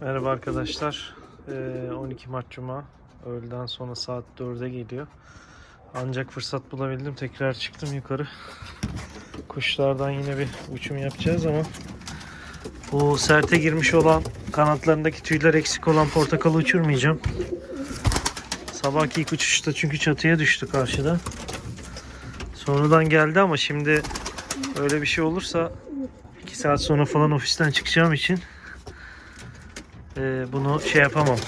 Merhaba arkadaşlar. Ee, 12 Mart Cuma. Öğleden sonra saat 4'e geliyor. Ancak fırsat bulabildim. Tekrar çıktım yukarı. Kuşlardan yine bir uçum yapacağız ama bu serte girmiş olan kanatlarındaki tüyler eksik olan portakalı uçurmayacağım. Sabahki ilk uçuşta çünkü çatıya düştü karşıda. Sonradan geldi ama şimdi öyle bir şey olursa 2 saat sonra falan ofisten çıkacağım için ee, bunu şey yapamam.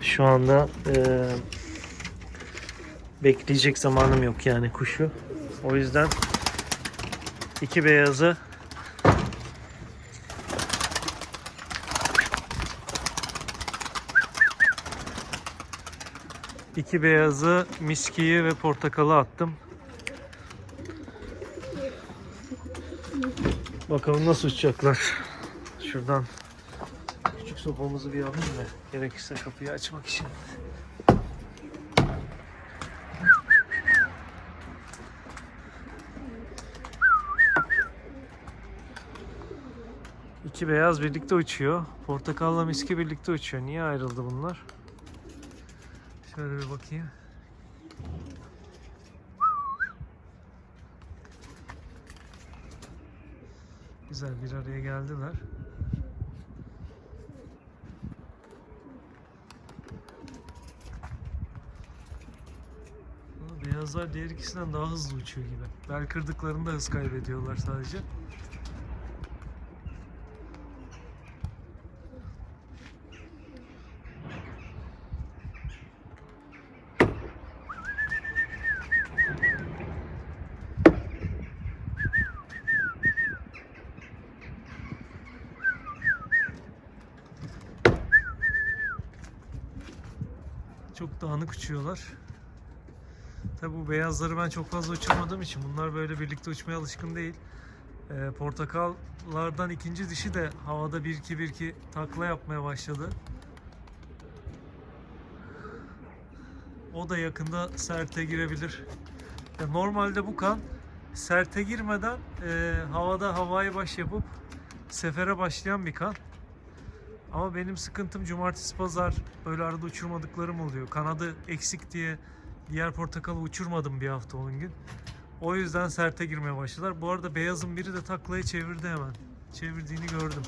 Şu anda ee, bekleyecek zamanım yok yani kuşu. O yüzden iki beyazı iki beyazı miskiyi ve portakalı attım. Bakalım nasıl uçacaklar. Şuradan küçük sopamızı bir alayım da gerekirse kapıyı açmak için. İki beyaz birlikte uçuyor. Portakalla miski birlikte uçuyor. Niye ayrıldı bunlar? Şöyle bir bakayım. Güzel bir araya geldiler. Beyazlar diğer ikisinden daha hızlı uçuyor gibi. Bel kırdıklarında hız kaybediyorlar sadece. Çok dağınık uçuyorlar. Tabi bu beyazları ben çok fazla uçurmadığım için bunlar böyle birlikte uçmaya alışkın değil. Ee, portakallardan ikinci dişi de havada 1-2-1-2 takla yapmaya başladı. O da yakında serte girebilir. Ya normalde bu kan serte girmeden e, havada havai baş yapıp sefere başlayan bir kan. Ama benim sıkıntım cumartesi pazar böyle arada uçurmadıklarım oluyor. Kanadı eksik diye diğer portakalı uçurmadım bir hafta 10 gün. O yüzden serte girmeye başladılar. Bu arada beyazın biri de taklayı çevirdi hemen. Çevirdiğini gördüm.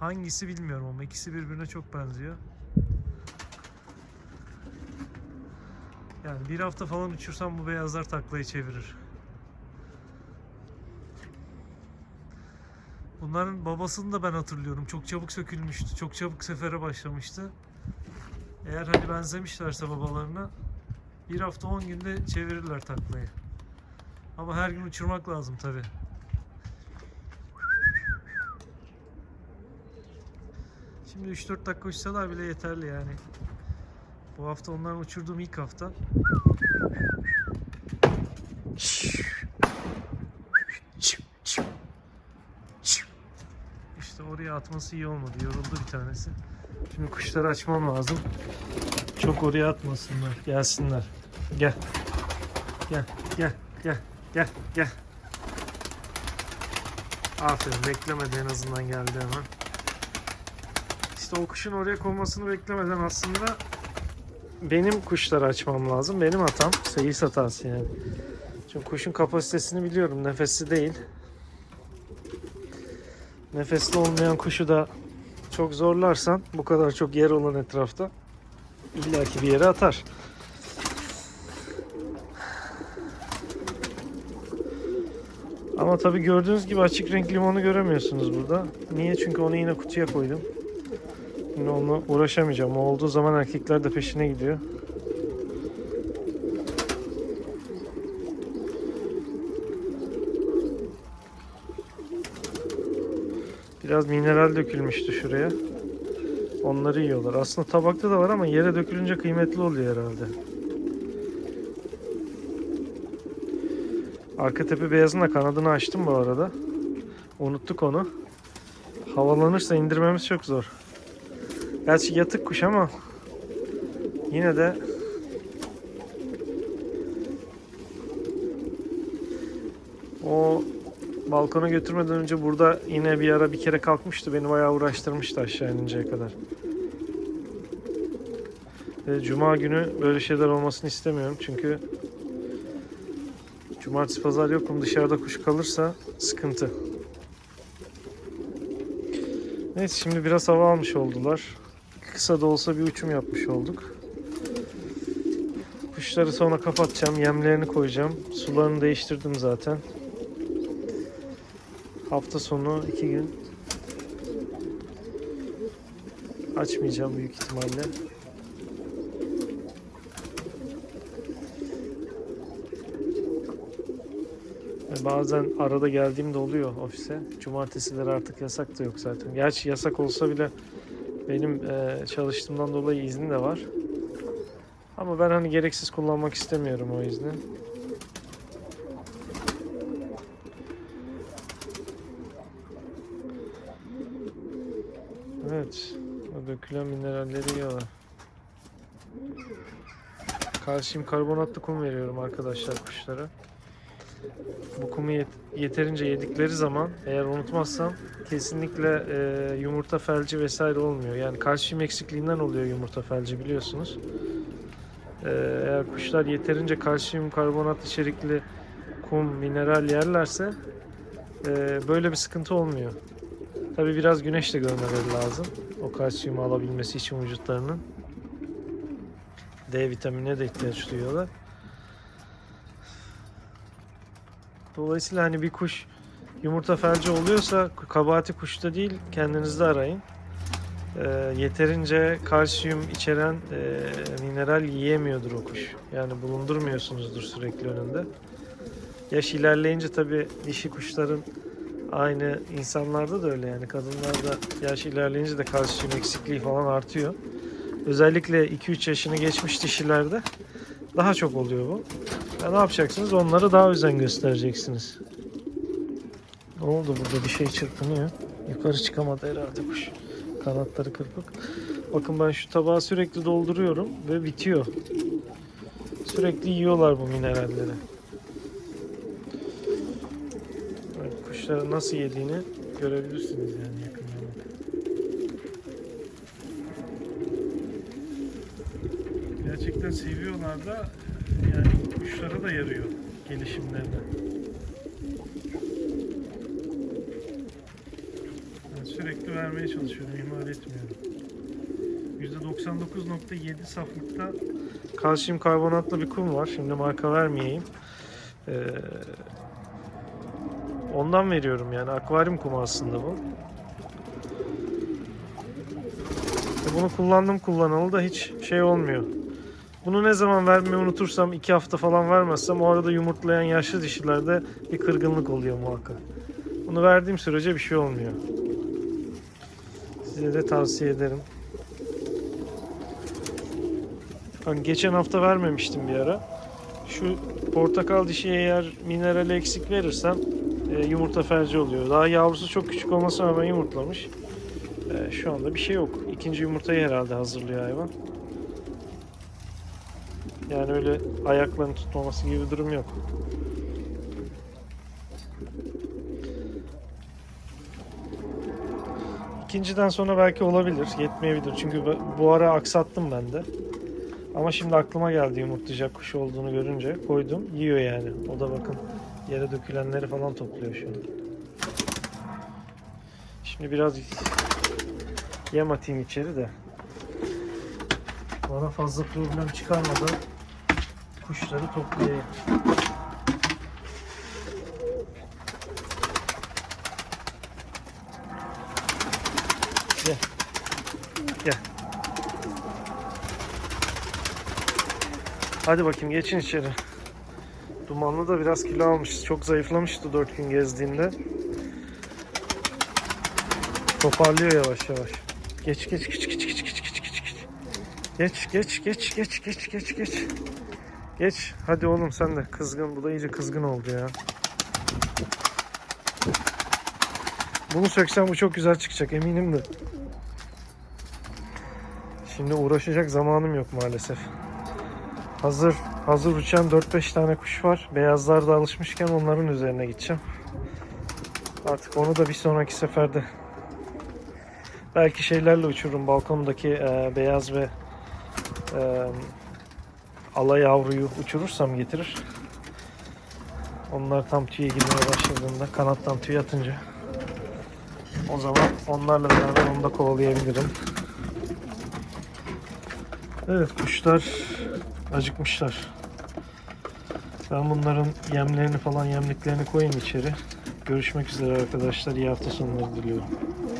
Hangisi bilmiyorum ama ikisi birbirine çok benziyor. Yani bir hafta falan uçursam bu beyazlar taklayı çevirir. Bunların babasını da ben hatırlıyorum. Çok çabuk sökülmüştü. Çok çabuk sefere başlamıştı. Eğer hani benzemişlerse babalarına bir hafta 10 günde çevirirler taklayı. Ama her gün uçurmak lazım tabi. Şimdi 3-4 dakika uçsalar bile yeterli yani. Bu hafta onların uçurduğum ilk hafta. İşte oraya atması iyi olmadı. Yoruldu bir tanesi. Şimdi kuşları açmam lazım. Çok oraya atmasınlar. Gelsinler. Gel. Gel. Gel. Gel. Gel. Gel. Aferin. Beklemedi en azından geldi hemen. İşte o kuşun oraya konmasını beklemeden aslında benim kuşları açmam lazım. Benim hatam. Seyis hatası yani. Çünkü kuşun kapasitesini biliyorum. Nefesli değil. Nefesli olmayan kuşu da çok zorlarsan bu kadar çok yer olan etrafta illaki bir yere atar. Ama tabi gördüğünüz gibi açık renk limonu göremiyorsunuz burada. Niye? Çünkü onu yine kutuya koydum. Yine onunla uğraşamayacağım. O olduğu zaman erkekler de peşine gidiyor. Biraz mineral dökülmüştü şuraya. Onları yiyorlar. Aslında tabakta da var ama yere dökülünce kıymetli oluyor herhalde. Arka tepe beyazın da kanadını açtım bu arada. Unuttuk onu. Havalanırsa indirmemiz çok zor. Gerçi yatık kuş ama yine de o balkona götürmeden önce burada yine bir ara bir kere kalkmıştı. Beni bayağı uğraştırmıştı aşağı ininceye kadar. Ve Cuma günü böyle şeyler olmasını istemiyorum çünkü Cumartesi pazar yokum dışarıda kuş kalırsa sıkıntı. Neyse şimdi biraz hava almış oldular. Kısa da olsa bir uçum yapmış olduk. Kuşları sonra kapatacağım. Yemlerini koyacağım. Sularını değiştirdim zaten. Hafta sonu iki gün açmayacağım büyük ihtimalle. Bazen arada geldiğimde oluyor ofise. Cumartesileri artık yasak da yok zaten. Gerçi yasak olsa bile benim eee, çalıştığımdan dolayı izni de var. Ama ben hani gereksiz kullanmak istemiyorum o izni. Evet. O dökülen mineralleri yiyorlar. Kalsiyum karbonatlı kum veriyorum arkadaşlar kuşlara. Bu kumu yet- yeterince yedikleri zaman eğer unutmazsam kesinlikle e, yumurta felci vesaire olmuyor. Yani kalsiyum eksikliğinden oluyor yumurta felci biliyorsunuz. E, eğer kuşlar yeterince kalsiyum karbonat içerikli kum, mineral yerlerse e, böyle bir sıkıntı olmuyor. Tabi biraz güneş de görmeleri lazım. O kalsiyumu alabilmesi için vücutlarının. D vitaminine de ihtiyaç duyuyorlar. Dolayısıyla hani bir kuş yumurta felci oluyorsa kabahati kuşta değil kendinizde arayın. Ee, yeterince kalsiyum içeren e, mineral yiyemiyordur o kuş. Yani bulundurmuyorsunuzdur sürekli önünde. Yaş ilerleyince tabi dişi kuşların aynı insanlarda da öyle yani kadınlarda yaş ilerleyince de kalsiyum eksikliği falan artıyor. Özellikle 2-3 yaşını geçmiş dişilerde daha çok oluyor bu. Ya ne yapacaksınız? Onlara daha özen göstereceksiniz. Ne oldu burada bir şey çırpınıyor. Yukarı çıkamadı herhalde kuş. Kanatları kırpık. Bakın ben şu tabağı sürekli dolduruyorum ve bitiyor. Sürekli yiyorlar bu mineralleri. Evet, kuşların nasıl yediğini görebilirsiniz yani yakından. Gerçekten seviyorlar da yani kuşlara da yarıyor gelişimlerine. Ben sürekli vermeye çalışıyorum, ihmal etmiyorum. %99.7 saflıkta kalsiyum karbonatlı bir kum var. Şimdi marka vermeyeyim. Ee, ondan veriyorum yani akvaryum kumu aslında bu. Ve Bunu kullandım kullanalı da hiç şey olmuyor. Bunu ne zaman vermeyi unutursam iki hafta falan vermezsem o arada yumurtlayan yaşlı dişilerde bir kırgınlık oluyor muhakkak. Bunu verdiğim sürece bir şey olmuyor. Size de tavsiye ederim. Hani geçen hafta vermemiştim bir ara. Şu portakal dişiye eğer minerali eksik verirsem e, yumurta felci oluyor. Daha yavrusu çok küçük olmasına rağmen yumurtlamış. E, şu anda bir şey yok. İkinci yumurtayı herhalde hazırlıyor hayvan. Yani öyle ayaklarını tutmaması gibi bir durum yok. İkinciden sonra belki olabilir, yetmeyebilir. Çünkü bu- ara aksattım ben de. Ama şimdi aklıma geldi yumurtlayacak kuş olduğunu görünce koydum. Yiyor yani. O da bakın yere dökülenleri falan topluyor şu an. Şimdi biraz yem atayım içeri de. Bana fazla problem çıkarmadan kuşları toplayayım. Gel. Gel. Hadi bakayım geçin içeri. Dumanlı da biraz kilo almış. Çok zayıflamıştı 4 gün gezdiğinde. Toparlıyor yavaş yavaş. Geç geç geç geç geç geç geç geç. Geç geç geç geç geç geç geç. Geç. Hadi oğlum sen de kızgın. Bu da iyice kızgın oldu ya. Bunu söksem bu çok güzel çıkacak eminim de. Şimdi uğraşacak zamanım yok maalesef. Hazır hazır uçan 4-5 tane kuş var. Beyazlar da alışmışken onların üzerine gideceğim. Artık onu da bir sonraki seferde belki şeylerle uçururum. Balkondaki e, beyaz ve e, ala yavruyu uçurursam getirir. Onlar tam tüye girmeye başladığında kanattan tüy atınca o zaman onlarla beraber onu da kovalayabilirim. Evet kuşlar acıkmışlar. Ben bunların yemlerini falan yemliklerini koyayım içeri. Görüşmek üzere arkadaşlar. İyi hafta sonları diliyorum.